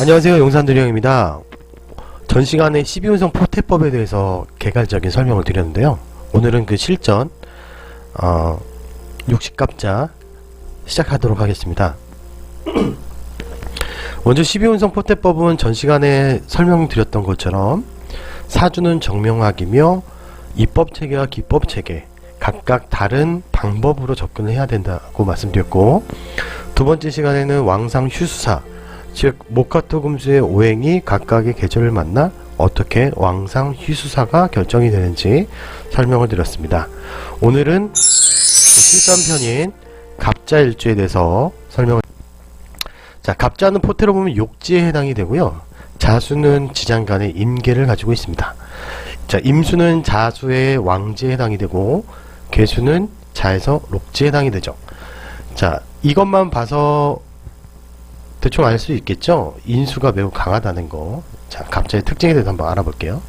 안녕하세요 용산두령입니다. 전 시간에 12운성 포태법에 대해서 개괄적인 설명을 드렸는데요. 오늘은 그 실전 어, 60갑자 시작하도록 하겠습니다. 먼저 12운성 포태법은 전 시간에 설명드렸던 것처럼 사주는 정명학이며 입법체계와 기법체계 각각 다른 방법으로 접근을 해야 된다고 말씀드렸고 두 번째 시간에는 왕상 휴수사 즉 목화토 금수의 오행이 각각의 계절을 만나 어떻게 왕상 휴수사가 결정이 되는지 설명을 드렸습니다. 오늘은 그 실전편인 갑자일주에 대해서 설명을 자 갑자는 포태로 보면 욕지에 해당이 되고요. 자수는 지장간의 임계를 가지고 있습니다. 자 임수는 자수의 왕지에 해당이 되고 개수는 자에서 록지에 해당이 되죠. 자 이것만 봐서 대충 알 수 있겠죠? 인수가 매우 강하다는 거. 자, 갑자의 특징에 대해서 한번 알아볼게요.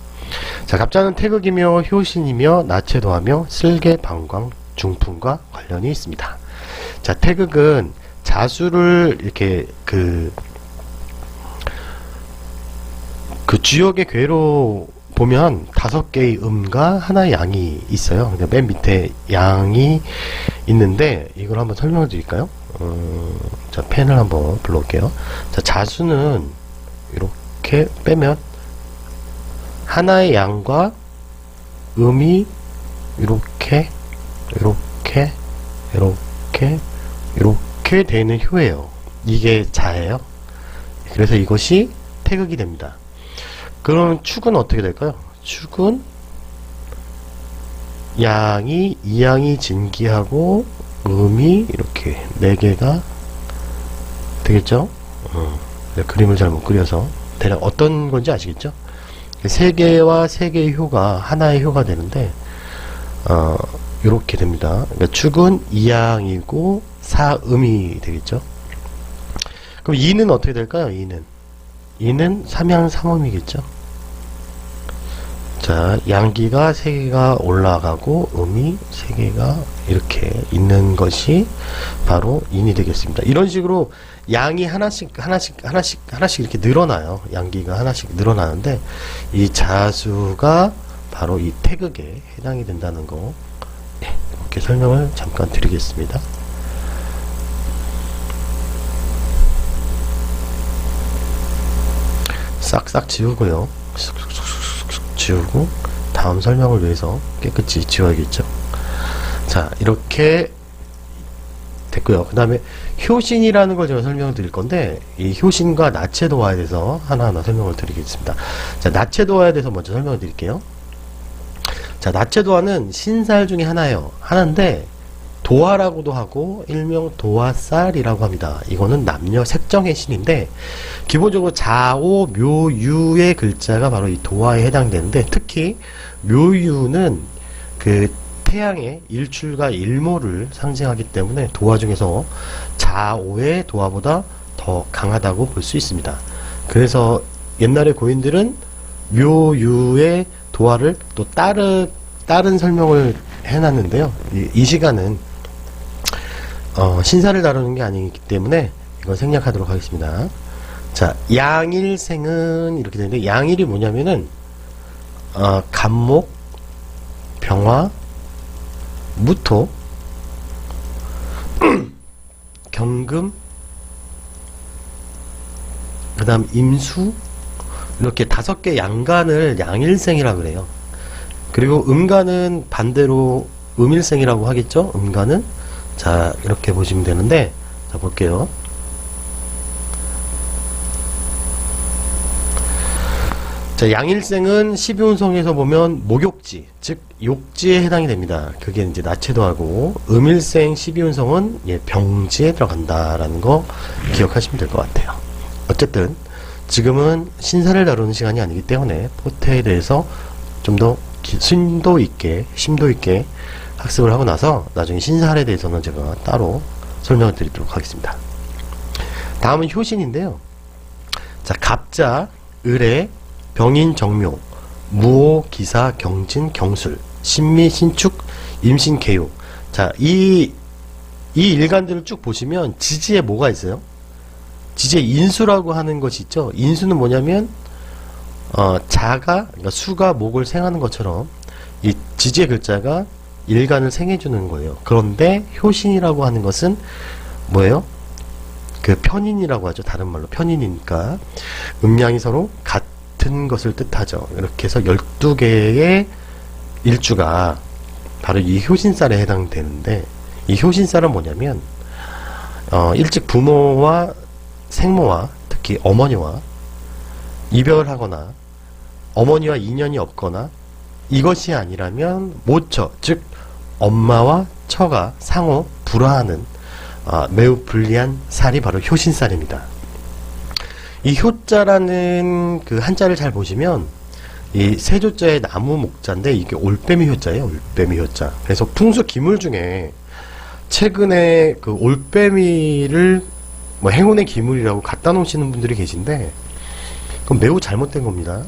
자, 갑자는 태극이며 효신이며 나체도하며 쓸개, 방광, 중풍과 관련이 있습니다. 자, 태극은 자수를 이렇게 그, 그 주역의 괴로 보면 다섯 개의 음과 하나의 양이 있어요. 근데 맨 밑에 양이 있는데 이걸 한번 설명을 드릴까요? 어, 자, 펜을 한번 불러올게요. 자, 자수는 이렇게 빼면 하나의 양과 음이 이렇게, 이렇게, 이렇게, 이렇게 되는 효예요. 이게 자예요. 그래서 이것이 태극이 됩니다. 그럼 축은 어떻게 될까요? 축은 양이 이양이 진기하고 음이 이렇게 네 개가 되겠죠? 어, 그림을 잘 못 그려서 대략 어떤 건지 아시겠죠? 세 개와 세 개의 효가 하나의 효가 되는데 어, 이렇게 됩니다. 그러니까 축은 이양이고 사음이 되겠죠? 그럼 이는 어떻게 될까요? 이는 이는 삼양 삼음이겠죠? 자, 양기가 세 개가 올라가고 음이 세 개가 이렇게 있는 것이 바로 인이 되겠습니다. 이런 식으로 양이 하나씩 하나씩 하나씩 하나씩 이렇게 늘어나요. 양기가 하나씩 늘어나는데 이 자수가 바로 이 태극에 해당이 된다는 거 예, 이렇게 설명을 잠깐 드리겠습니다. 싹싹 지우고요. 지우고 다음 설명을 위해서 깨끗이 지워야겠죠. 자 이렇게 됐고요. 그 다음에 효신이라는 걸 제가 설명을 드릴 건데 이 효신과 나체도화에 대해서 하나하나 설명을 드리겠습니다. 자 나체도화에 대해서 먼저 설명을 드릴게요. 자 나체도화는 신살 중에 하나예요. 하나인데 도화라고도 하고 일명 도화살이라고 합니다. 이거는 남녀 색정의 신인데 기본적으로 자오 묘유의 글자가 바로 이 도화에 해당되는데 특히 묘유는 그 태양의 일출과 일모를 상징하기 때문에 도화 중에서 자오의 도화보다 더 강하다고 볼 수 있습니다. 그래서 옛날에 고인들은 묘유의 도화를 또 따르, 다른 설명을 해놨는데요. 이, 이 시간은 어, 신사를 다루는 게 아니기 때문에 이걸 생략하도록 하겠습니다. 자, 양일생은 이렇게 되는데 양일이 뭐냐면은 어, 간목, 병화, 무토, 경금, 그 다음 임수, 이렇게 다섯 개 양간을 양일생이라 그래요. 그리고 음간은 반대로 음일생이라고 하겠죠? 음간은 자 이렇게 보시면 되는데 자 볼게요. 자 양일생은 12운성에서 보면 목욕지 즉 욕지에 해당이 됩니다. 그게 이제 나체도 하고 음일생 12운성은 예, 병지에 들어간다라는 거 기억하시면 될 것 같아요. 어쨌든 지금은 신사를 다루는 시간이 아니기 때문에 포테에 대해서 좀 더 심도 있게 심도 있게 학습을 하고 나서 나중에 신사에 대해서는 제가 따로 설명을 드리도록 하겠습니다. 다음은 효신인데요. 자, 갑자, 을의, 병인, 정묘, 무오, 기사, 경진, 경술, 신미, 신축, 임신, 개요. 자, 이, 이 일간들을 쭉 보시면 지지에 뭐가 있어요? 지제 인수라고 하는 것이 있죠. 인수는 뭐냐면 어, 자가 그러니까 수가 목을 생하는 것처럼 이 지제 글자가 일간을 생해주는 거예요. 그런데 효신이라고 하는 것은 뭐예요? 그 편인이라고 하죠. 다른 말로 편인이니까 음양이 서로 같은 것을 뜻하죠. 이렇게 해서 12개의 일주가 바로 이 효신살에 해당되는데 이 효신살은 뭐냐면 어, 일찍 부모와 생모와 특히 어머니와 이별하거나 어머니와 인연이 없거나 이것이 아니라면 모처 즉 엄마와 처가 상호 불화하는 아, 매우 불리한 살이 바로 효신살입니다. 이 효자라는 그 한자를 잘 보시면 이 세조자의 나무 목자인데 이게 올빼미 효자예요. 올빼미 효자. 그래서 풍수 기물 중에 최근에 그 올빼미를 뭐 행운의 기물이라고 갖다 놓으시는 분들이 계신데 그건 매우 잘못된 겁니다.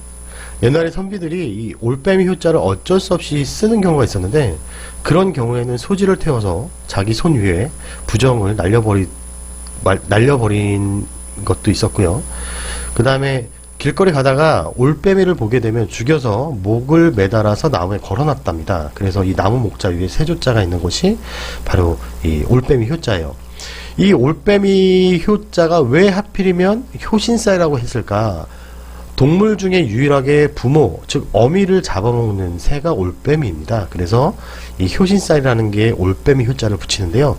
옛날에 선비들이 이 올빼미 효자를 어쩔 수 없이 쓰는 경우가 있었는데 그런 경우에는 소지를 태워서 자기 손 위에 부정을 날려버리 말- 날려버린 것도 있었고요. 그 다음에 길거리 가다가 올빼미를 보게 되면 죽여서 목을 매달아서 나무에 걸어놨답니다. 그래서 이 나무 목자 위에 세조자가 있는 곳이 바로 이 올빼미 효자예요. 이 올빼미 효자가 왜 하필이면 효신살이라고 했을까? 동물 중에 유일하게 부모, 즉 어미를 잡아먹는 새가 올빼미입니다. 그래서 이 효신살이라는 게 올빼미 효자를 붙이는데요.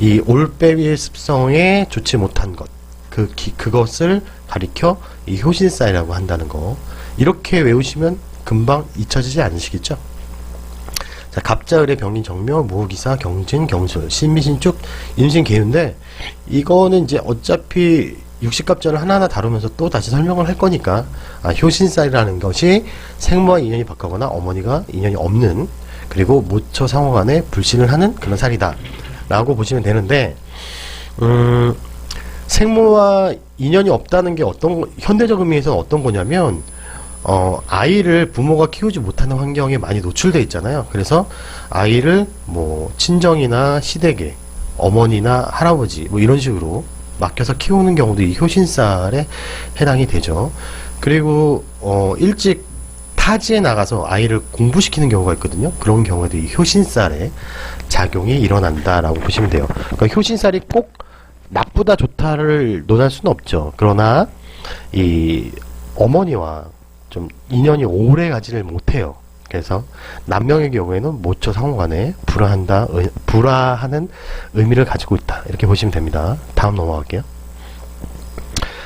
이 올빼미의 습성에 좋지 못한 것, 그 기- 그것을 가리켜 이 효신살이라고 한다는 거. 이렇게 외우시면 금방 잊혀지지 않으시겠죠? 자, 갑자을의 병인 정묘, 무호기사, 경진, 경술, 신미신축, 임신계유인데 이거는 이제 어차피 육식갑자를 하나하나 다루면서 또 다시 설명을 할 거니까 아, 효신살이라는 것이 생모와 인연이 바뀌거나 어머니가 인연이 없는 그리고 모처 상호 간에 불신을 하는 그런 살이다 라고 보시면 되는데 음, 생모와 인연이 없다는 게 어떤 거- 현대적 의미에서는 어떤 거냐면 어, 아이를 부모가 키우지 못하는 환경에 많이 노출돼 있잖아요. 그래서 아이를 뭐 친정이나 시댁에 어머니나 할아버지 뭐 이런 식으로 맡겨서 키우는 경우도 이 효신살에 해당이 되죠. 그리고 어, 일찍 타지에 나가서 아이를 공부시키는 경우가 있거든요. 그런 경우에도 이 효신살의 작용이 일어난다라고 보시면 돼요. 그러니까 효신살이 꼭 나쁘다 좋다를 논할 수는 없죠. 그러나 이 어머니와 좀 인연이 오래 가지를 못해요. 그래서 남명의 경우에는 모처 상호간에 불화한다, 의- 불화하는 의미를 가지고 있다. 이렇게 보시면 됩니다. 다음 넘어갈게요.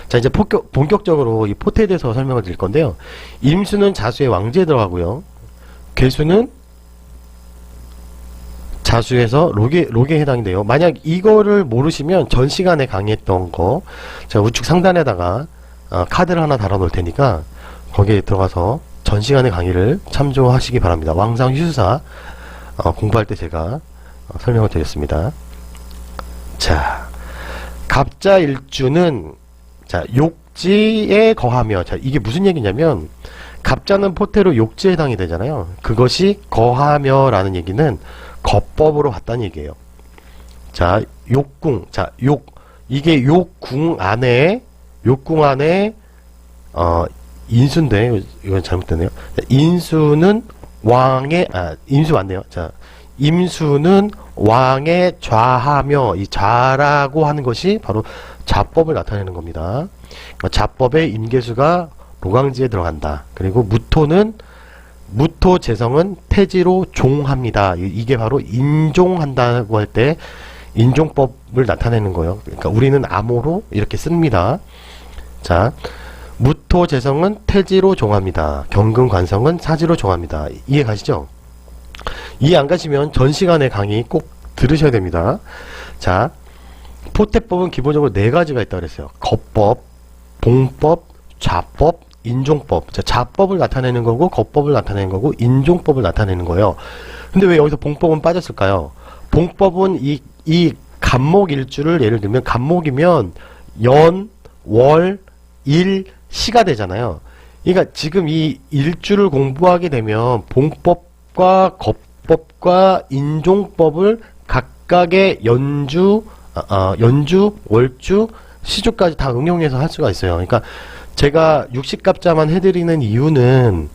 자, 이제 본격, 본격적으로 이 포테에 대해서 설명을 드릴 건데요. 임수는 자수의 왕제에 들어가고요. 괴수는 자수에서 록에, 록에 해당돼요. 만약 이거를 모르시면 전 시간에 강의했던 거, 제가 우측 상단에다가 어, 카드를 하나 달아 놓을 테니까 거기에 들어가서 전 시간의 강의를 참조하시기 바랍니다. 왕상 휴수사 어, 공부할 때 제가 어, 설명을 드렸습니다. 자, 갑자 일주는 자 욕지에 거하며 자 이게 무슨 얘기냐면 갑자는 포테로 욕지에 해당이 되잖아요. 그것이 거하며라는 얘기는 거법으로 봤다는 얘기예요. 자 욕궁 자욕 이게 욕궁 안에 욕궁 안에 어 인수인데 이건 잘못됐네요. 자, 인수는 왕의 아 인수 맞네요. 자 임수는 왕의 좌하며 이 좌라고 하는 것이 바로 자법을 나타내는 겁니다. 그러니까 자법의 임계수가 로강지에 들어간다. 그리고 무토는 무토 재성은 태지로 종합니다. 이- 이게 바로 인종한다고 할 때 인종법을 나타내는 거예요. 그러니까 우리는 암호로 이렇게 씁니다. 자, 무토 재성은 태지로 종합니다. 경금 관성은 사지로 종합니다. 이해 가시죠? 이해 안 가시면 전 시간에 강의 꼭 들으셔야 됩니다. 자, 포태법은 기본적으로 네 가지가 있다고 그랬어요. 거법, 봉법, 좌법, 인종법. 자, 좌법을 나타내는 거고, 거법을 나타내는 거고, 인종법을 나타내는 거예요. 근데 왜 여기서 봉법은 빠졌을까요? 봉법은 이, 이 간목 일주를 예를 들면, 간목이면 연, 월, 일, 시가 되잖아요. 그러니까 지금 이 일주를 공부하게 되면 봉법과 거법과 인종법을 각각의 연주, 아, 아, 연주, 월주, 시주까지 다 응용해서 할 수가 있어요. 그러니까 제가 육식갑자만 해드리는 이유는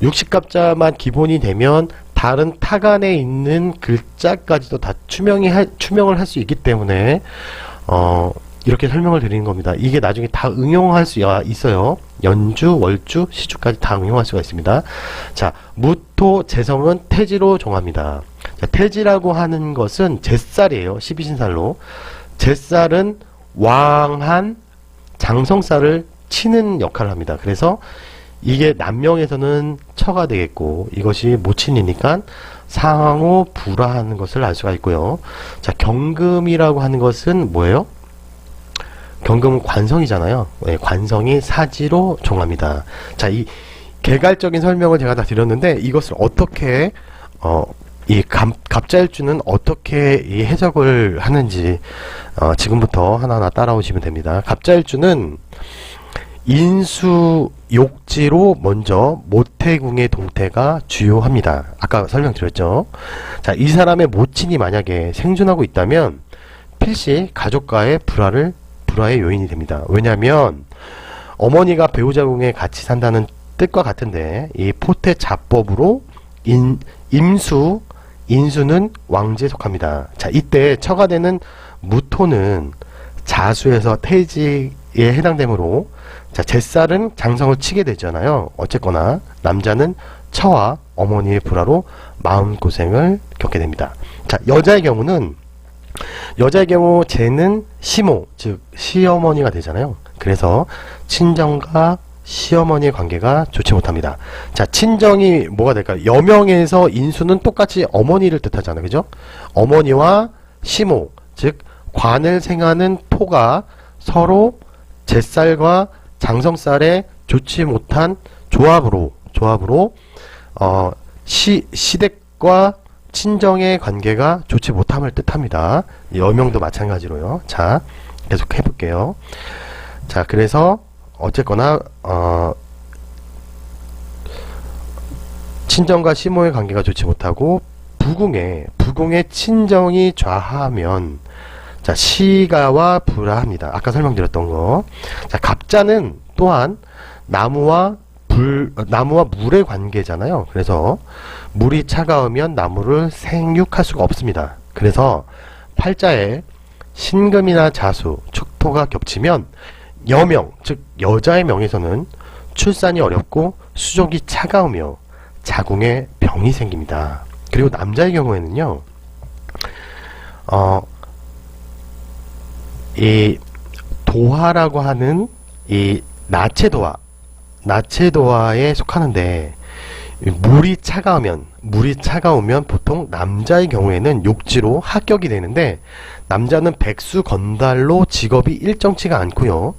육식갑자만 기본이 되면 다른 타간에 있는 글자까지도 다 투명이 할, 투명을 할 수 있기 때문에 어 이렇게 설명을 드리는 겁니다. 이게 나중에 다 응용할 수 있어요. 연주, 월주, 시주까지 다 응용할 수가 있습니다. 자, 무토, 재성은 태지로 종합니다. 자, 태지라고 하는 것은 제살이에요. 12신살로. 제살은 왕한 장성살을 치는 역할을 합니다. 그래서 이게 남명에서는 처가 되겠고 이것이 모친이니까 상호 불화하는 것을 알 수가 있고요. 자, 경금이라고 하는 것은 뭐예요? 경금은 관성이잖아요. 네, 관성이 사지로 종합니다. 자, 이 개괄적인 설명을 제가 다 드렸는데 이것을 어떻게 어, 이 갑, 갑자일주는 어떻게 이 해석을 하는지 어, 지금부터 하나하나 따라오시면 됩니다. 갑자일주는 인수 욕지로 먼저 모태궁의 동태가 주요합니다. 아까 설명드렸죠. 자, 이 사람의 모친이 만약에 생존하고 있다면 필시 가족과의 불화를 불화의 요인이 됩니다. 왜냐하면 어머니가 배우자 궁에 같이 산다는 뜻과 같은데 이 포태 자법으로 인, 임수 인수는 왕지에 속합니다. 자, 이때 처가 되는 무토는 자수에서 태지에 해당되므로 자, 제살은 장성을 치게 되잖아요. 어쨌거나 남자는 처와 어머니의 불화로 마음고생을 겪게 됩니다. 자, 여자의 경우는 여자의 경우 쟤는 시모, 즉 시어머니가 되잖아요. 그래서 친정과 시어머니의 관계가 좋지 못합니다. 자, 친정이 뭐가 될까요? 여명에서 인수는 똑같이 어머니를 뜻하잖아요. 그죠? 어머니와 시모, 즉 관을 생하는 토가 서로 제살과 장성살에 좋지 못한 조합으로 조합으로 어, 시 시댁과 친정의 관계가 좋지 못함을 뜻합니다. 여명도 마찬가지로요. 자, 계속 해볼게요. 자, 그래서 어쨌거나 어, 친정과 시모의 관계가 좋지 못하고 부궁에 부궁의 친정이 좌하면 자 시가와 불화합니다. 아까 설명드렸던 거. 자 갑자는 또한 나무와 불 어, 나무와 물의 관계잖아요. 그래서 물이 차가우면 나무를 생육할 수가 없습니다. 그래서 팔자에 신금이나 자수, 축토가 겹치면 여명, 즉 여자의 명에서는 출산이 어렵고 수족이 차가우며 자궁에 병이 생깁니다. 그리고 남자의 경우에는요, 어, 이 도화라고 하는 이 나체도화, 나체도화에 속하는데 물이 차가우면 물이 차가우면 보통 남자의 경우에는 욕지로 합격이 되는데 남자는 백수 건달로 직업이 일정치가 않고요.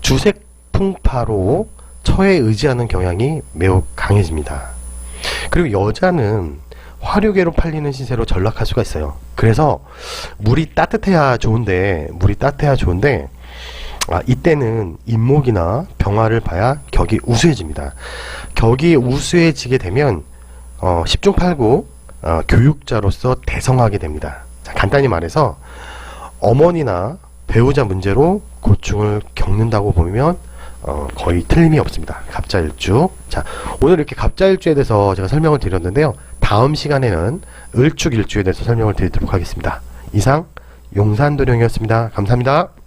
주색 풍파로 처에 의지하는 경향이 매우 강해집니다. 그리고 여자는 화류계로 팔리는 시세로 전락할 수가 있어요. 그래서 물이 따뜻해야 좋은데 물이 따뜻해야 좋은데 아, 이때는 인목이나 병화를 봐야 격이 우수해집니다. 격이 우수해지게 되면 어, 10중 8구 어, 교육자로서 대성하게 됩니다. 자, 간단히 말해서 어머니나 배우자 문제로 고충을 겪는다고 보면 어, 거의 틀림이 없습니다. 갑자일주. 자, 오늘 이렇게 갑자일주에 대해서 제가 설명을 드렸는데요. 다음 시간에는 을축일주에 대해서 설명을 드리도록 하겠습니다. 이상 용산도령이었습니다. 감사합니다.